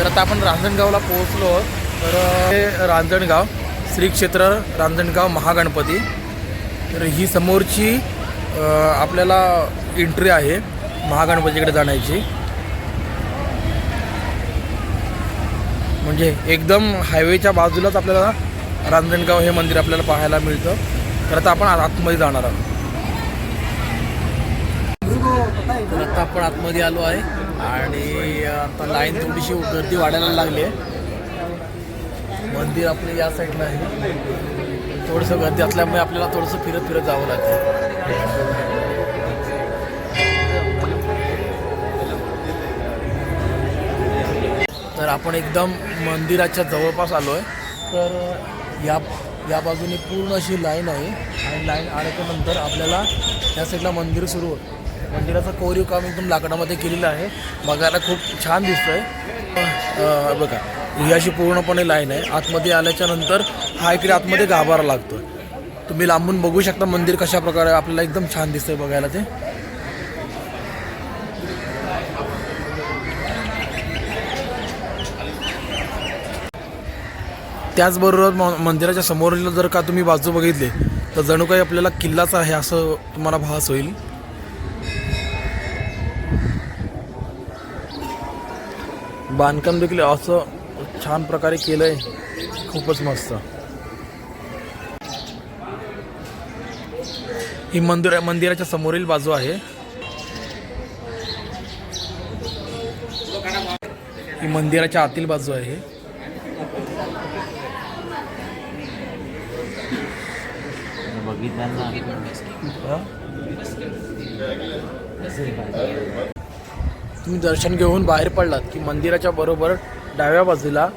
तर आता आपण रांजणगावला पोहोचलो. आहोत. तर हे रांजणगाव श्री क्षेत्र रांजणगाव महागणपती. तर ही समोरची आपल्याला एंट्री आहे महागणपतीकडे जाण्याची. म्हणजे एकदम हायवेच्या बाजूलाच आपल्याला रांजणगाव हे मंदिर आपल्याला पाहायला मिळतं. तर आता आपण आतमध्ये जाणार आहोत. तर आता आपण आतमध्ये आलो आहे. आणि आता लाईन थोडीशी गर्दी वाढायला लागली आहे. मंदिर आपलं या साईडला आहे. थोडंसं गर्दी असल्यामुळे आपल्याला थोडंसं फिरत फिरत जावं लागतं. तर आपण एकदम मंदिराच्या जवळपास आलो आहे तर या या बाजूने पूर्ण अशी लाईन आहे. आणि लाईन आल्याच्यानंतर आपल्याला या साईडला मंदिर सुरू होतं. मंदिराचं कोरीव काम एकदम लाकडामध्ये केलेलं आहे. बघायला खूप छान दिसतं आहे बघा ही अशी पूर्णपणे लाईन आहे. आतमध्ये आल्याच्यानंतर हा इकडे आतमध्ये गाभारा लागतो तुम्ही लांबून बघू शकता मंदिर कशा प्रकारे आपल्याला एकदम छान दिसतंय बघायला ते. त्याचबरोबर मंदिराच्या समोरील जर का तुम्ही बाजू बघितले तर जणू काही आपल्याला किल्लाच आहे असं तुम्हाला भास होईल. बांधकाम देखील असं छान प्रकारे केलंय. खूपच मस्त. ही मंदिर मंदिराच्या समोरील बाजू आहे. ही मंदिराच्या आतील बाजू आहे. तुम्ही दर्शन घेऊन बाहेर पडलात की मंदिराच्या बरोबर डाव्या बाजूला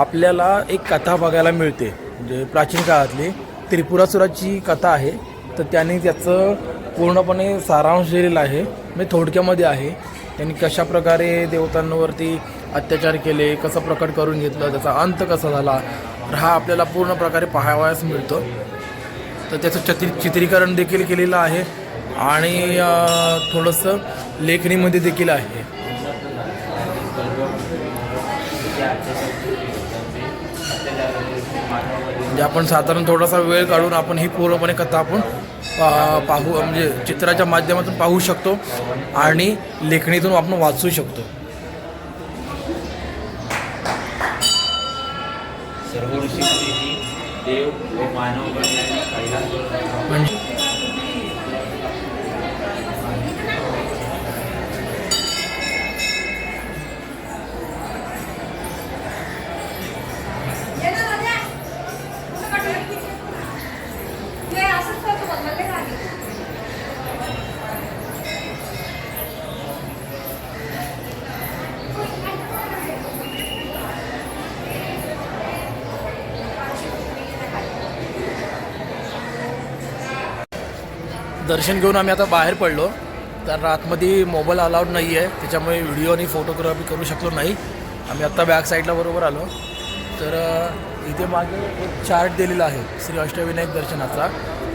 आपल्याला एक कथा बघायला मिळते. म्हणजे प्राचीन काळातली त्रिपुरासुराची कथा आहे. तर त्याने त्याचं पूर्णपणे सारांश दिलेला आहे. म्हणजे थोडक्यामध्ये आहे. त्यांनी कशा प्रकारे देवतांवरती अत्याचार केले कसं प्रकट करून घेतलं त्याचा अंत कसा झाला तर हा आपल्याला पूर्ण प्रकारे पाहावयास मिळतो. तर त्याचं चित्री चित्रीकरण देखील केलेलं आहे. आणि थोडंसं लेखणीमध्ये देखील आहे. म्हणजे आपण साधारण थोडासा वेळ काढून आपण ही पूर्णपणे कथा आपण पा- पाहू म्हणजे चित्राच्या माध्यमातून पाहू शकतो आणि लेखणीतून आपण वाचू शकतो. सर्व ऋषी देव व मानव दर्शन घेऊन आम्ही आता बाहेर पडलो. तर आतमध्ये मोबाईल अलाउड नाही आहे त्याच्यामुळे व्हिडिओ आणि फोटोग्राफी करू शकलो नाही. आम्ही आत्ता बॅक साईडला बरोबर आलो. तर इथे मागे एक चार्ट दिलेला आहे. श्री अष्टविनायक दर्शनाचा.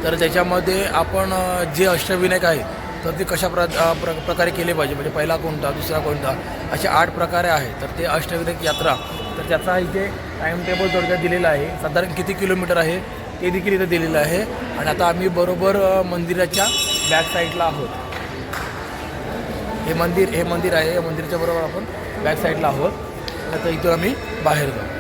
तर त्याच्यामध्ये आपण जे अष्टविनायक आहे तर ते कशा प्र प्र प्रकारे केले पाहिजे? म्हणजे पहिला कोणता दुसरा कोणता? असे आठ प्रकारे आहे तर ते अष्टविनायक यात्रा. तर त्याचा इथे टाईम टेबल थोडक्यात दिलेला आहे. साधारण किती किलोमीटर आहे? ते देखील इथं दिलेलं आहे. आणि आता आम्ही बरोबर मंदिराच्या बॅक साईडला आहोत. हे मंदिर हे मंदिर आहे. या मंदिराच्या बरोबर आपण बॅक साईडला आहोत. आता इथून आम्ही बाहेर जाऊ.